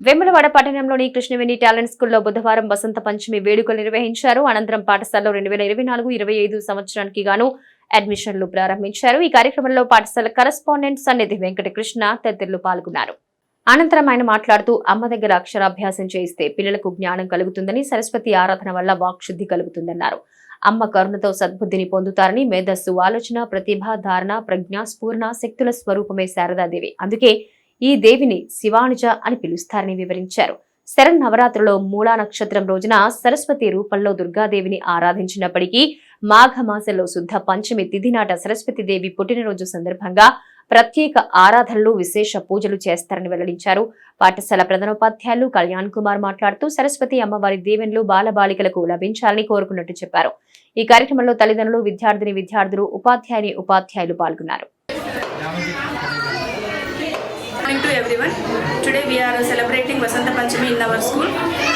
వెములవాడ పట్టణంలోని కృష్ణవేణి టాలెంట్ స్కూల్లో బుధవారం వసంత పంచమి వేడుకలు నిర్వహించారు. అనంతరం పాఠశాలలో రెండు వేల ఇరవై నాలుగు ఇరవై ఐదు సంవత్సరానికి గాను అడ్మిషన్లు ప్రారంభించారు. ఈ కార్యక్రమంలో పాఠశాల కరస్పాండెంట్ సన్నిధి వెంకటకృష్ణ తదితరులు పాల్గొన్నారు. అనంతరం ఆయన మాట్లాడుతూ అమ్మ దగ్గర అక్షరాభ్యాసం చేయిస్తే పిల్లలకు జ్ఞానం కలుగుతుందని సరస్వతి ఆరాధన వల్ల వాక్శుద్ధి కలుగుతుందన్నారు. అమ్మ కరుణతో సద్బుద్ధిని పొందుతారని మేధస్సు ఆలోచన ప్రతిభ ధారణ ప్రజ్ఞ స్ఫూర్ణ శక్తుల స్వరూపమే శారదాదేవి. అందుకే ఈ దేవిని శివానుజ అని పిలుస్తారని వివరించారు. శరణ్ నవరాత్రిలో మూలా నక్షత్రం రోజున సరస్వతి రూపంలో దుర్గాదేవిని ఆరాధించినప్పటికీ మాఘమాసంలో శుద్ధ పంచమి తిథి నాట సరస్వతి దేవి పుట్టినరోజు సందర్భంగా ప్రత్యేక ఆరాధనలు విశేష పూజలు చేస్తారని వెల్లడించారు. పాఠశాల ప్రధానోపాధ్యాయులు కళ్యాణ్ కుమార్ మాట్లాడుతూ సరస్వతి అమ్మవారి దీవెనలు బాలబాలికలకు లభించాలని కోరుకున్నట్టు చెప్పారు. ఈ కార్యక్రమంలో తల్లిదండ్రులు విద్యార్థిని విద్యార్థులు ఉపాధ్యాయుని ఉపాధ్యాయులు పాల్గొన్నారు. Morning to everyone. Today we are celebrating Vasanta Panchami in our school.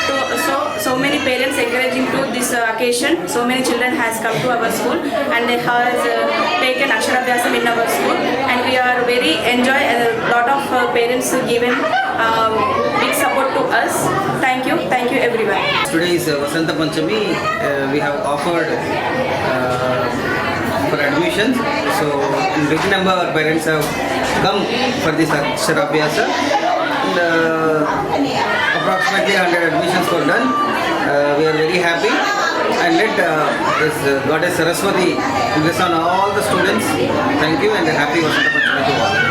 So, so, so many parents encouraging to this uh, occasion. So many children has come to our school and they has uh, taken Aksharabhyasam in our school. And we are very enjoy. A lot of uh, parents given uh, big support to us. Thank you, thank you everyone. Today is uh, Vasanta Panchami. Uh, we have offered uh, for admissions. So, in big number our parents have come for this Aksharabhyasa. And uh, approximately 100 admissions were done. Uh, we are very happy. And let uh, this uh, Goddess Saraswati bless on all the students. Thank you and a happy Vasanta to all.